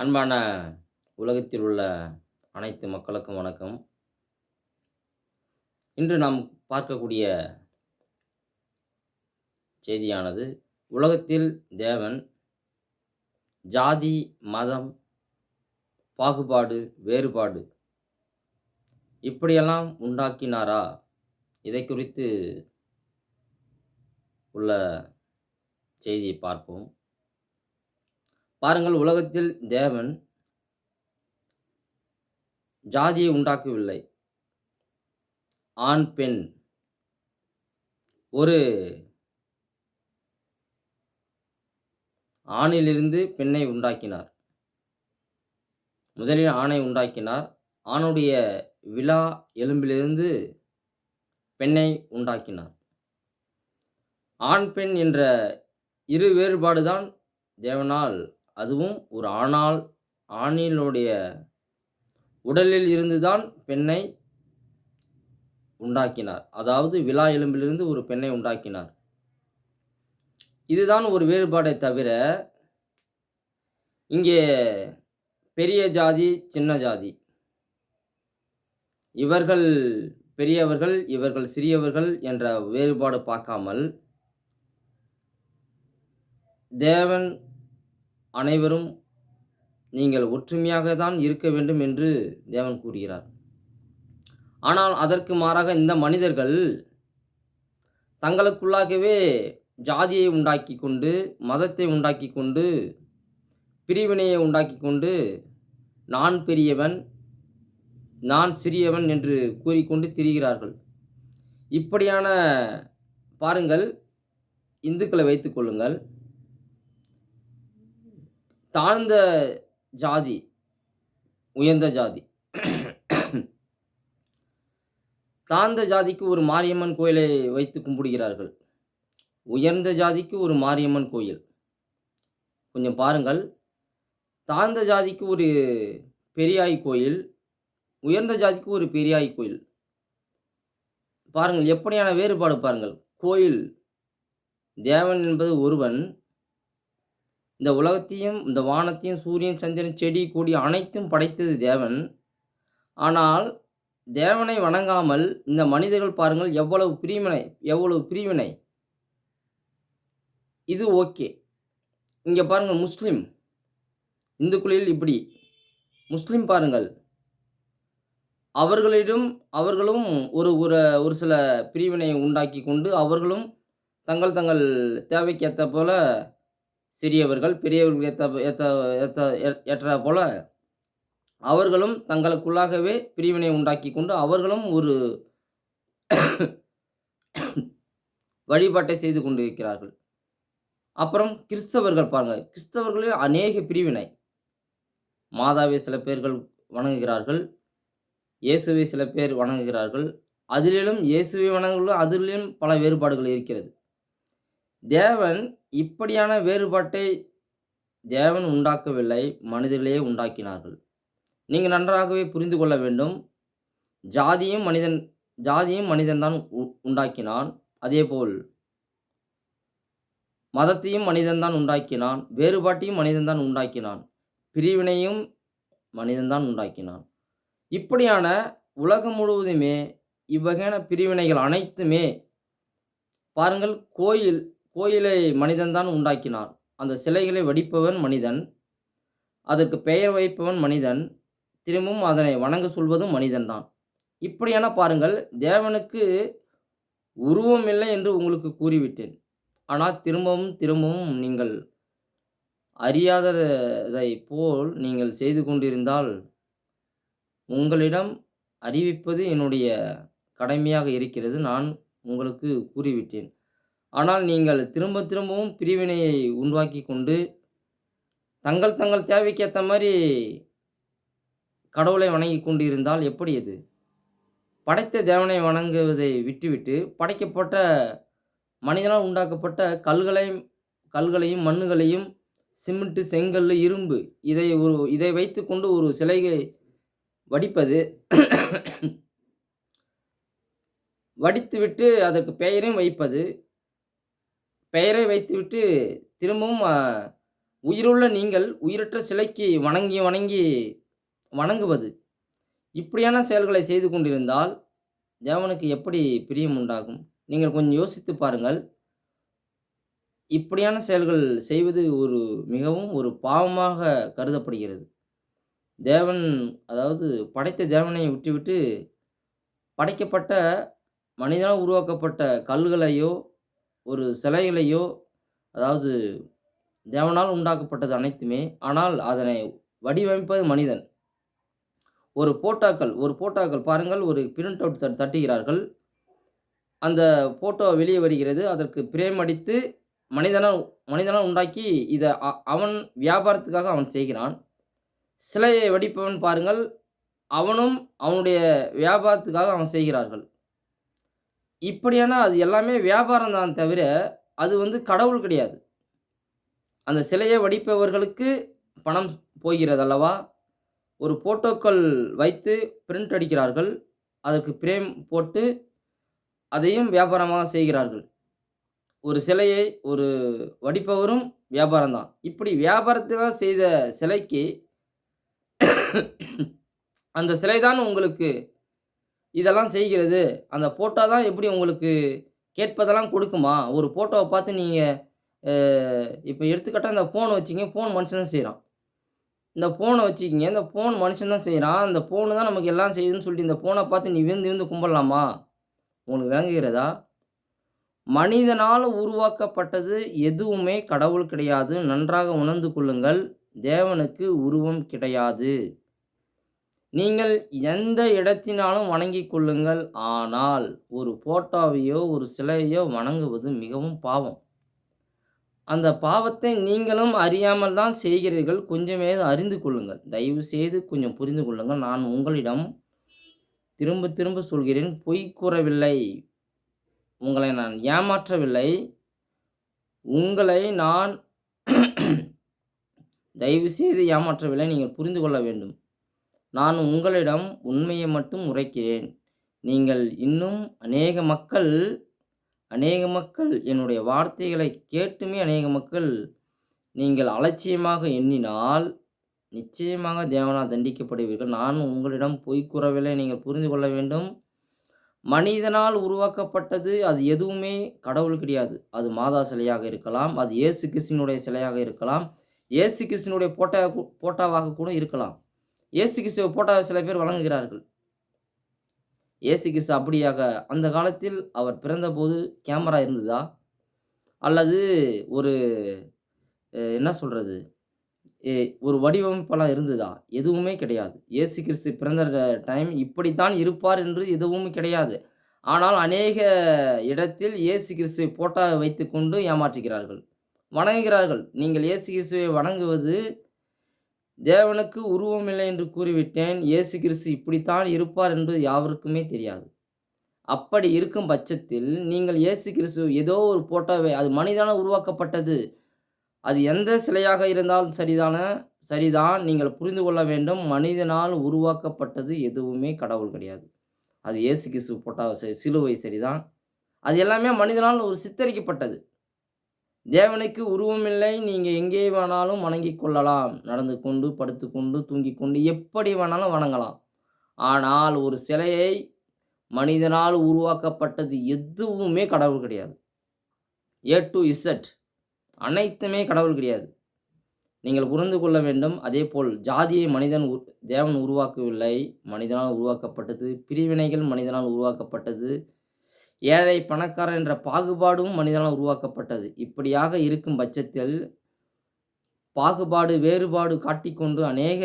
அன்பான உலகத்தில் உள்ள அனைத்து மக்களுக்கும் வணக்கம். இன்று நாம் பார்க்கக்கூடிய செய்தியானது உலகத்தில் தேவன் ஜாதி மதம் பாகுபாடு வேறுபாடு இப்படியெல்லாம் உண்டாக்கினாரா? இதை குறித்து உள்ள செய்தியை பார்ப்போம். பாருங்கள் உலகத்தில் தேவன் ஜாதியை உண்டாக்கவில்லை. ஆண் பெண். ஒரு ஆணிலிருந்து பெண்ணை உண்டாக்கினார். முதலில் ஆணை உண்டாக்கினார். ஆணுடைய விழா எலும்பிலிருந்து பெண்ணை உண்டாக்கினார். ஆண் பெண் என்ற இரு வேறுபாடுதான் தேவனால் அதுவும் ஒரு ஆணால் ஆணினுடைய உடலில் இருந்துதான் பெண்ணை உண்டாக்கினார். அதாவது விழா எலும்பிலிருந்து ஒரு பெண்ணை உண்டாக்கினார். இதுதான் ஒரு வேறுபாடை தவிர இங்கே பெரிய ஜாதி சின்ன ஜாதி. இவர்கள் பெரியவர்கள் இவர்கள் சிறியவர்கள் என்ற வேறுபாடு பார்க்காமல் தேவன் அனைவரும் நீங்கள் ஒற்றுமையாக தான் இருக்க வேண்டும் என்று தேவன் கூறுகிறார். ஆனால் அதற்கு மாறாக இந்த மனிதர்கள் தங்களுக்குள்ளாகவே ஜாதியை உண்டாக்கி கொண்டு மதத்தை உண்டாக்கி கொண்டு பிரிவினையை உண்டாக்கி கொண்டு நான் பெரியவன் நான் சிறியவன் என்று கூறிக்கொண்டு திரிகிறார்கள். இப்படியான பாருங்கள் இந்துக்களை வைத்துக்கொள்ளுங்கள் தாழ்ந்த ஜாதி உயர்ந்த ஜாதி. தாழ்ந்த ஜாதிக்கு ஒரு மாரியம்மன் கோயிலை வைத்து கும்பிடுகிறார்கள். உயர்ந்த ஜாதிக்கு ஒரு மாரியம்மன் கோயில். கொஞ்சம் பாருங்கள். தாழ்ந்த ஜாதிக்கு ஒரு பெரியாய் கோயில் உயர்ந்த ஜாதிக்கு ஒரு பெரியாய் கோயில். பாருங்கள் எப்படியான வேறுபாடு பாருங்கள். கோயில் தேவன் என்பது ஒருவன் இந்த உலகத்தையும் இந்த வானத்தையும் சூரியன் சந்திரன் செடி கொடி அனைத்தும் படைத்தது தேவன். ஆனால் தேவனை வணங்காமல் இந்த மனிதர்கள் பாருங்கள் எவ்வளவு பிரிவினை எவ்வளவு பிரிவினை. இது ஓகே. இங்கே பாருங்கள் முஸ்லீம். இந்துக்குளில் இப்படி. முஸ்லீம் பாருங்கள். அவர்களிடம் அவர்களும் ஒரு ஒரு ஒரு சில பிரிவினை உண்டாக்கி கொண்டு அவர்களும் தங்கள் தங்கள் தேவைக்கேற்ற போல சிறியவர்கள் பெரியவர்கள் ஏற்ற ஏற்ற ஏற்ற ஏற்ற போல அவர்களும் தங்களுக்குள்ளாகவே பிரிவினை உண்டாக்கி கொண்டு அவர்களும் ஒரு வழிபாட்டை செய்து கொண்டிருக்கிறார்கள். அப்புறம் கிறிஸ்தவர்கள் பாருங்கள் கிறிஸ்தவர்களில் அநேக பிரிவினை. மாதாவை சில பேர்கள் வணங்குகிறார்கள் இயேசுவை சில பேர் வணங்குகிறார்கள் அதிலும் இயேசுவை வணங்குகளும் அதிலும் பல வேறுபாடுகள் இருக்கிறது. தேவன் இப்படியான வேறுபாட்டை தேவன் உண்டாக்கவில்லை மனிதர்களே உண்டாக்கினார்கள். நீங்கள் நன்றாகவே புரிந்து கொள்ள வேண்டும். ஜாதியும் மனிதன் ஜாதியும் மனிதன்தான் உண்டாக்கினான். அதேபோல் மதத்தையும் மனிதன்தான் உண்டாக்கினான். வேறுபாட்டையும் மனிதன்தான் உண்டாக்கினான். பிரிவினையும் மனிதன்தான் உண்டாக்கினான். இப்படியான உலகம் முழுவதுமே இவ்வகையான பிரிவினைகள் அனைத்துமே பாருங்கள் கோயில் கோயிலை மனிதன்தான் உண்டாக்கினான். அந்த சிலைகளை வடிப்பவன் மனிதன். அதற்கு பெயர் வைப்பவன் மனிதன். திரும்பவும் அதனை வணங்க சொல்வதும் மனிதன்தான் இப்படியான பாருங்கள் தேவனுக்கு உருவம் இல்லை என்று உங்களுக்கு கூறிவிட்டேன். ஆனால் திரும்பவும் திரும்பவும் நீங்கள் அறியாததை போல் நீங்கள் செய்து கொண்டிருந்தால் உங்களிடம் அறிவிப்பது என்னுடைய கடமையாக இருக்கிறது. நான் உங்களுக்கு கூறிவிட்டேன். ஆனால் நீங்கள் திரும்ப திரும்பவும் பிரிவினையை உருவாக்கி கொண்டு தங்கள் தங்கள் தேவைக்கு ஏற்ற மாதிரி கடவுளை வணங்கி கொண்டு இருந்தால் எப்படி அது? படைத்த தேவனை வணங்குவதை விட்டுவிட்டு படைக்கப்பட்ட மனிதனால் உண்டாக்கப்பட்ட கல்களையும் கல்களையும் மண்ணுகளையும் சிமெண்ட்டு செங்கல் இரும்பு இதை ஒரு இதை வைத்துக்கொண்டு ஒரு சிலையை வடிப்பது வடித்துவிட்டு அதற்கு பெயரையும் வைப்பது பெயரை வைத்துவிட்டு திரும்பவும் உயிருள்ள நீங்கள் உயிரற்ற சிலைக்கு வணங்கி வணங்கி வணங்குவது. இப்படியான செயல்களை செய்து கொண்டிருந்தால் தேவனுக்கு எப்படி பிரியம் உண்டாகும்? நீங்கள் கொஞ்சம் யோசித்து பாருங்கள். இப்படியான செயல்கள் செய்வது ஒரு மிகவும் ஒரு பாவமாக கருதப்படுகிறது. தேவன் அதாவது படைத்த தேவனை விட்டுவிட்டு படைக்கப்பட்ட மனிதனால் உருவாக்கப்பட்ட கல்களையோ ஒரு சிலைகளையோ அதாவது தேவனால் உண்டாக்கப்பட்டது அனைத்துமே ஆனால் அதனை வடிவமைப்பது மனிதன். ஒரு போட்டோக்கள் ஒரு போட்டோக்கள் பாருங்கள் ஒரு பிரிண்ட் அவுட் தட்டுகிறார்கள். அந்த போட்டோ வெளியே வருகிறது. அதற்கு பிரேம் அடித்து மனிதனால் மனிதனால் உண்டாக்கி இதை அவன் வியாபாரத்துக்காக அவன் செய்கிறான். சிலையை வடிப்பவன் பாருங்கள் அவனும் அவனுடைய வியாபாரத்துக்காக அவன் செய்கிறார்கள். இப்படியான அது எல்லாமே வியாபாரம் தான் தவிர அது வந்து கடவுள் கிடையாது. அந்த சிலையை வடிப்பவர்களுக்கு பணம் போகிறது அல்லவா? ஒரு போட்டோக்கள் வைத்து பிரிண்ட் அடிக்கிறார்கள். அதற்கு பிரேம் போட்டு அதையும் வியாபாரமாக செய்கிறார்கள். ஒரு சிலையை ஒரு வடிப்பவரும் வியாபாரம் தான். இப்படி வியாபாரத்துக்காக செய்த சிலைக்கு அந்த சிலை தான் உங்களுக்கு இதெல்லாம் செய்கிறது. அந்த ஃபோட்டோ தான் எப்படி உங்களுக்கு கேட்பதெல்லாம் கொடுக்குமா? ஒரு ஃபோட்டோவை பார்த்து நீங்கள் இப்போ எடுத்துக்கிட்டால் இந்த ஃபோன் வச்சிங்க ஃபோன் மனுஷன் தான் செய்கிறான் இந்த ஃபோனை வச்சுக்கிங்க இந்த ஃபோன் மனுஷன் தான் செய்கிறான் அந்த ஃபோனு தான் நமக்கு எல்லாம் செய்யுதுன்னு சொல்லிட்டு இந்த ஃபோனை பார்த்து நீ விழுந்து விழுந்து கும்பிடலாமா? உங்களுக்கு விளங்குகிறதா? மனிதனால் உருவாக்கப்பட்டது எதுவுமே கடவுள் கிடையாது. நன்றாக உணர்ந்து கொள்ளுங்கள். தேவனுக்கு உருவம் கிடையாது. நீங்கள் எந்த இடத்தினாலும் வணங்கிக் கொள்ளுங்கள். ஆனால் ஒரு போட்டோவையோ ஒரு சிலையோ வணங்குவது மிகவும் பாவம். அந்த பாவத்தை நீங்களும் அறியாமல் தான் செய்கிறீர்கள். கொஞ்சமே அறிந்து கொள்ளுங்கள். தயவு செய்து கொஞ்சம் புரிந்து கொள்ளுங்கள். நான் உங்களிடம் திரும்ப திரும்ப சொல்கிறேன். பொய் கூறவில்லை. உங்களை நான் ஏமாற்றவில்லை. உங்களை நான் தயவு செய்து ஏமாற்றவில்லை. நீங்கள் புரிந்து கொள்ள வேண்டும். நான் உங்களிடம் உண்மையை மட்டும் உரைக்கிறேன். நீங்கள் இன்னும் அநேக மக்கள் அநேக மக்கள் என்னுடைய வார்த்தைகளை கேட்டுமே அநேக மக்கள் நீங்கள் அலட்சியமாக எண்ணினால் நிச்சயமாக தேவனால் தண்டிக்கப்படுவீர்கள். நான் உங்களிடம் பொய் கூறவில்லை நீங்கள் புரிந்து கொள்ள வேண்டும். மனிதனால் உருவாக்கப்பட்டது அது எதுவுமே கடவுள் கிடையாது. அது மாதா சிலையாக இருக்கலாம் அது இயேசு கிருஷ்ணனுடைய சிலையாக இருக்கலாம் இயேசு கிருஷ்ணனுடைய போட்டா போட்டாவாக கூட இருக்கலாம். இயேசு கிறிஸ்துவ போட்டாவை சில பேர் வழங்குகிறார்கள் இயேசு கிறிஸ்து அப்படியாக அந்த காலத்தில் அவர் பிறந்தபோது கேமரா இருந்ததா? அல்லது ஒரு என்ன சொல்கிறது ஒரு வடிவமைப்பெல்லாம் இருந்ததா? எதுவுமே கிடையாது. இயேசு கிறிஸ்து பிறந்த டைம் இப்படித்தான் இருப்பார் என்று எதுவும் கிடையாது. ஆனால் அநேக இடத்தில் இயேசு கிறிஸ்துவை போட்டா வைத்துக்கொண்டு ஏமாற்றுகிறார்கள். வணங்குகிறார்கள். நீங்கள் இயேசு கிறிஸ்துவை வணங்குவது தேவனுக்கு உருவமில்லை என்று கூறிவிட்டேன். இயேசு கிறிஸ்து இப்படித்தான் இருப்பார் என்பது யாவருக்குமே தெரியாது. அப்படி இருக்கும் பட்சத்தில் நீங்கள் இயேசு கிறிஸ்து ஏதோ ஒரு போட்டோவை அது மனிதன உருவாக்கப்பட்டது அது எந்த சிலையாக இருந்தாலும் சரிதான சரிதான் நீங்கள் புரிந்து கொள்ள வேண்டும். மனிதனால் உருவாக்கப்பட்டது எதுவுமே கடவுள் கிடையாது. அது இயேசு கிறிஸ்து போட்டாவை சிலுவை சரிதான். அது எல்லாமே மனிதனால் ஒரு சித்தரிக்கப்பட்டது. தேவனுக்கு உருவமில்லை நீங்கள் எங்கே வேணாலும் வணங்கி கொள்ளலாம். நடந்து கொண்டு படுத்துக்கொண்டு தூங்கி கொண்டு எப்படி வேணாலும் வணங்கலாம். ஆனால் ஒரு சிலையை மனிதனால் உருவாக்கப்பட்டது எதுவுமே கடவுள் கிடையாது. ஏ டு இசட் அனைத்துமே கடவுள் கிடையாது. நீங்கள் புரிந்து கொள்ள வேண்டும் அதே போல் ஜாதியை மனிதன் தேவன் உருவாக்கவில்லை மனிதனால் உருவாக்கப்பட்டது பிரிவினைகள் மனிதனால் உருவாக்கப்பட்டது ஏழை பணக்காரன் என்ற பாகுபாடும் மனிதனால் உருவாக்கப்பட்டது. இப்படியாக இருக்கும் பட்சத்தில் பாகுபாடு வேறுபாடு காட்டிக்கொண்டு அநேக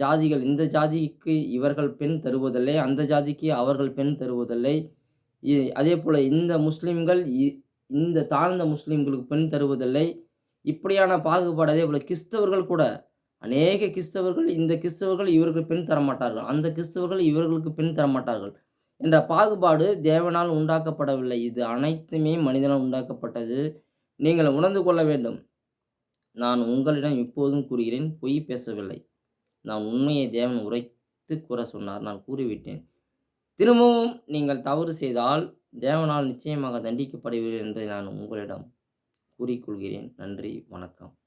ஜாதிகள் இந்த ஜாதிக்கு இவர்கள் பெண் தருவதில்லை அந்த ஜாதிக்கு அவர்கள் பெண் தருவதில்லை. அதே போல் இந்த முஸ்லீம்கள் இந்த தாழ்ந்த முஸ்லீம்களுக்கு பெண் தருவதில்லை. இப்படியான பாகுபாடு அதே போல் கிறிஸ்தவர்கள் கூட அநேக கிறிஸ்தவர்கள் இந்த கிறிஸ்தவர்கள் இவர்கள் பெண் தரமாட்டார்கள் அந்த கிறிஸ்தவர்கள் இவர்களுக்கு பெண் தரமாட்டார்கள். என்ற பாகுபாடு தேவனால் உண்டாக்கப்படவில்லை. இது அனைத்துமே மனிதனால் உண்டாக்கப்பட்டது. நீங்கள் உணர்ந்து கொள்ள வேண்டும். நான் உங்களிடம் இப்போதும் கூறுகிறேன் பொய் பேசவில்லை. நான் உண்மையை தேவன் உரைத்து கூற சொன்னார். நான் கூறிவிட்டேன். திரும்பவும் நீங்கள் தவறு செய்தால் தேவனால் நிச்சயமாக தண்டிக்கப்படுவீர்கள் என்பதை நான் உங்களிடம் கூறிக்கொள்கிறேன். நன்றி வணக்கம்.